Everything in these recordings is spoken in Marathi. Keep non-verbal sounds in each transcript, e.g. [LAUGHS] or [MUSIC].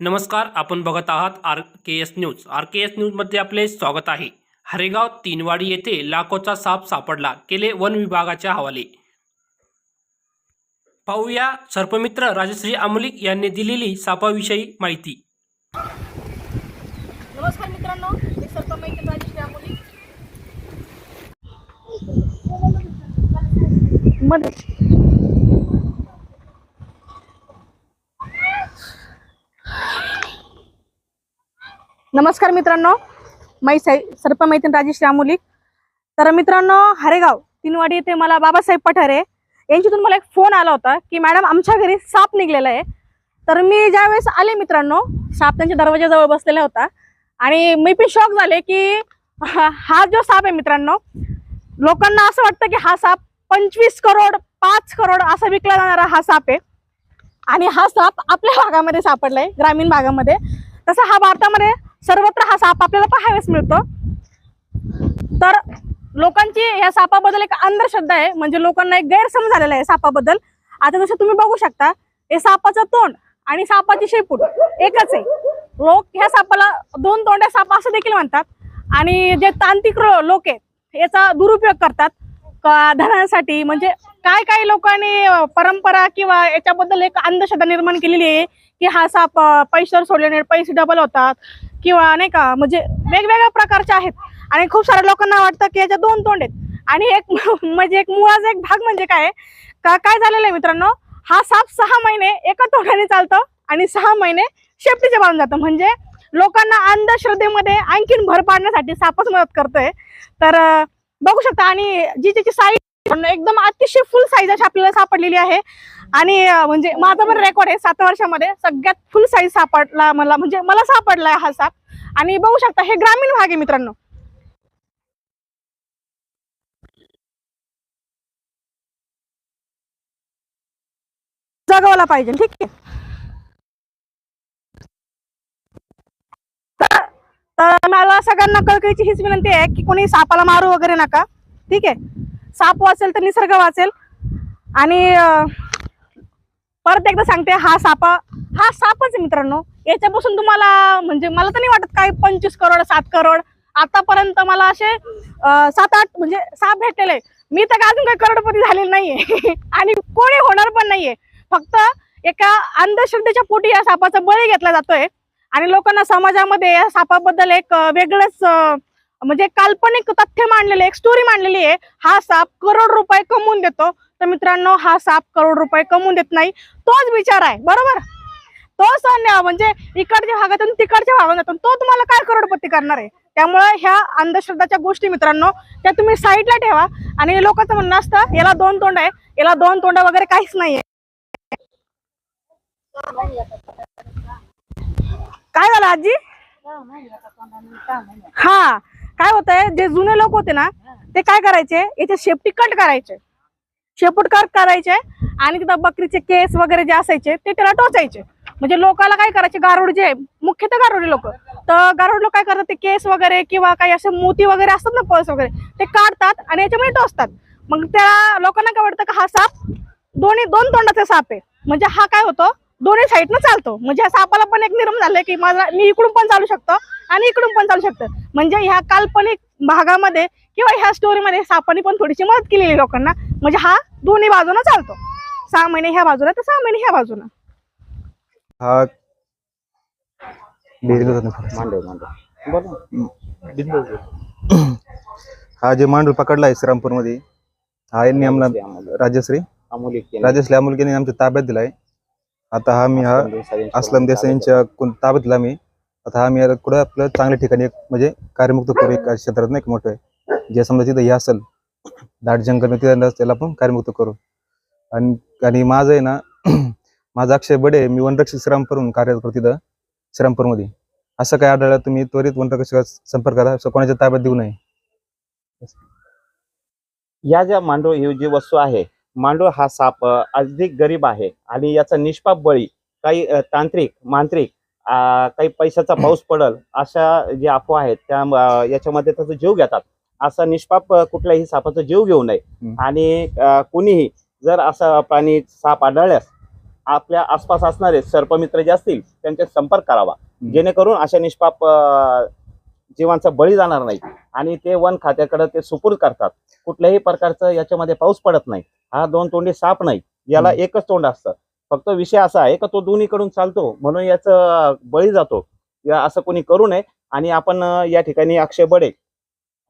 नमस्कार आपण बघत आहात R K S news. R K S न्यूजमध्ये आपले स्वागत आहे. हरेगाव तीनवाडी येथे लाखोचा साप सापडला केले वन विभागाच्या हवाले. पाहूया सर्पमित्र राजश्री आमुलिक यांनी दिलेली सापाविषयी माहिती. नमस्कार मित्रांनो मी सर्प मैत्री राजेश रामोली मध्ये नमस्कार मित्रांनो. मै साई सर्प मैत्रीण राजेश रामोली. तर मित्रांनो हरेगाव तीनवाडी येथे मला बाबासाहेब पठारे यांच्यातून मला एक फोन आला होता की मॅडम आमच्या घरी साप निघलेला आहे. तर मी ज्यावेळेस आले मित्रांनो साप त्यांच्या दरवाजाजवळ बसलेला होता. आणि मी पण शॉक झाले की हा हा जो साप आहे मित्रांनो लोकांना असं वाटतं की हा साप पंचवीस करोड पाच करोड असा विकला जाणारा हा साप आहे. आणि हा साप आपल्या भागामध्ये सापडलाय ग्रामीण भागामध्ये. तसा हा भारतामध्ये सर्वत्र हा साप आपल्याला पाहायला मिळतो. तर लोकांची या सापाबद्दल एक अंधश्रद्धा आहे. म्हणजे लोकांना एक गैरसमज झालेला आहे सापाबद्दल. आता जसं तुम्ही बघू शकता हे सापाचं तोंड आणि सापाची शेपूट एकच आहे. लोक ह्या सापाला दोन तोंड्या साप असं देखील म्हणतात. आणि जे तांत्रिक लोक आहेत याचा दुरुपयोग करतात. का धनासाठी म्हणजे काय काय लोकांनी परंपरा किंवा याच्याबद्दल एक अंधश्रद्धा निर्माण केलेली आहे की हा साप पैशावर सोडल्याने पैसे डबल होतात. किंवा नाही का म्हणजे वेगवेगळ्या प्रकारच्या आहेत. आणि खूप साऱ्या लोकांना वाटतं की याच्या दोन तोंड आहेत. आणि एक [LAUGHS] म्हणजे एक मुळाचा एक भाग म्हणजे काय का काय झालेलं आहे मित्रांनो? हा साप सहा महिने एका तोंडाने चालतो आणि सहा महिने शेपटीच्या बांधून जातं. म्हणजे लोकांना अंधश्रद्धेमध्ये आणखीन भर पाडण्यासाठी सापच मदत करतोय. तर बघू शकता आणि जी त्याची एकदम अतिशय फुल साईज अशी आपल्याला सापडलेली आहे. आणि म्हणजे माझा पण रेकॉर्ड आहे सात वर्षामध्ये. सगळ्यात फुल साईज सापडला मला म्हणजे मला सापडलाय हा साप. आणि बघू शकता हे ग्रामीण भाग आहे मित्रांनो. जगवला पाहिजे ठीक आहे. तर मला सगळ्यांना कळकळीची हीच विनंती आहे की कोणी सापाला मारू वगैरे नका ठीक आहे. साप वाचेल तर निसर्ग वाचेल. आणि परत एकदा सांगते हा सापा हा सापच आहे मित्रांनो. याच्यापासून तुम्हाला म्हणजे मला तर नाही वाटत काय पंचवीस करोड सात करोड. आतापर्यंत मला असे सात आठ म्हणजे साप भेटलेले मी तर अजून काही करोडपती झालेली नाहीये. [LAUGHS] आणि कोणी होणार पण नाहीये. फक्त एका अंधश्रद्धेच्या पोटी या सापाचा बळी घेतला जातोय. आणि लोकांना समाजामध्ये या सापाबद्दल एक वेगळंच म्हणजे काल्पनिक तथ्य मांडलेले एक स्टोरी मांडलेली आहे. हा साप करोड रुपये कमवून देतो. तर मित्रांनो हा साप करोड रुपये कमवून देत नाही. तोच विचार आहे बरोबर? तोच सण म्हणजे इकडच्या भागातून तिकडच्या भागातून जातो. तो तुम्हाला काय करोडपती करणार आहे? त्यामुळे ह्या अंधश्रद्धाच्या गोष्टी मित्रांनो त्या तुम्ही साईडला ठेवा. आणि लोकांचं म्हणणं असतं याला दोन तोंड आहे. याला दोन तोंड वगैरे काहीच नाहीये काय झालं आजी? हा. काय होतंय जे जुने लोक होते ना ते काय करायचे? याचे शेपटी कट करायचे. शेपूट कट करायचे आणि तिथं बकरीचे केस वगैरे जे असायचे ते त्याला टोचायचे. म्हणजे लोकाला काय करायचे गारुड जे मुख्यतः गारुडी लोक. तर गारुड लोक काय करतात ते केस वगैरे किंवा काही असे मोती वगैरे असतात ना पळस वगैरे ते काढतात आणि याच्यामध्ये टोचतात. मग त्या लोकांना काय वाटतं का हा साप दोन्ही दोन तोंडाचा साप आहे. म्हणजे हा काय होतो दोन्ही साईडनं चालतो. म्हणजे ह्या सापाला पण एक निर्म झालंय की माझा मी इकडून पण चालू शकतो आणि इकडून पण चालू शकतो. म्हणजे ह्या काल्पनिक भागामध्ये किंवा ह्या स्टोरीमध्ये सापाने पण थोडीशी मदत केलेली लोकांना. म्हणजे हा दोन्ही बाजूनं चालतो. सहा महिने ह्या बाजूला तर सहा महिने ह्या बाजूला. हा. [CLEARS THROAT] हा जे मांडूळ पकडला आहे श्रीरामपूरमध्ये हा यांनी आम्हाला राजश्री? राजश्री अमोल यांनी आमच्या ताब्यात दिलाय. आता हा मी हा असलम देसाई यांच्या कोण ताब्यात दिला मी. आता हा मी कुठं आपलं चांगल्या ठिकाणी एक म्हणजे कार्यमुक्त करू एक क्षेत्रात नाही मोठं आहे. जे समजा तिथं हे असेल दाट जंगल तिथं त्याला पण कार्यमुक्त करू. आणि आणि माझं आहे ना [CLEARS THROAT] माझा अक्षय बडे. मी वनरक्षक श्रीरामपूरहून कार्य करतो तिथं श्रीरामपूरमध्ये असं काय आढळलं तुम्ही त्वरित वनरक्षक संपर्क करा कोणाच्या ताब्यात देऊ नये. या ज्या मांडव ही जी वस्तू आहे मांडव हा साप अधिक गरीब आहे आणि याचा निष्पाप बळी काही तांत्रिक मांत्रिक काही पैशाचा पाऊस पडल अशा जे अफवा आहेत त्या याच्यामध्ये त्याचा जीव घेतात असा निष्पाप कुठल्याही सापाचा जीव घेऊ नये. आणि कुणीही जर असा प्राणी साप आढळल्यास आपल्या आसपास असणारे सर्पमित्र जे असतील त्यांचे संपर्क करावा. जेणेकरून अशा निष्पाप जीवांचा बळी जाणार नाही आणि ते वन खात्याकडे ते सुपूर्द करतात. कुठल्याही प्रकारचं याच्यामध्ये पाऊस पडत नाही. हा दोन तोंडी साप नाही. याला. एकच तोंड असतं. फक्त विषय असा आहे का तो दोन्हीकडून चालतो. म्हणून याचं बळी जातो. या असं कोणी करू नये. आणि आपण या ठिकाणी अक्षय बडे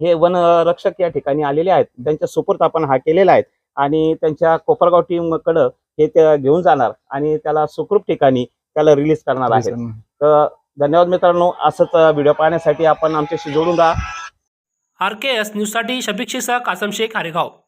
हे वन रक्षक या ठिकाणी आलेले आहेत. त्यांच्या सुपूर्त आपण हा केलेला आहे. आणि त्यांच्या कोपरगाव टीम कडं हे ते घेऊन जाणार. आणि त्याला सुखरूप ठिकाणी त्याला रिलीज करणार आहे तर धन्यवाद मित्रांनो. असंच व्हिडिओ पाहण्यासाठी आपण आमच्याशी जोडून राहा. आर के एस न्यूजसाठी शफिक आसम शेख हरेगाव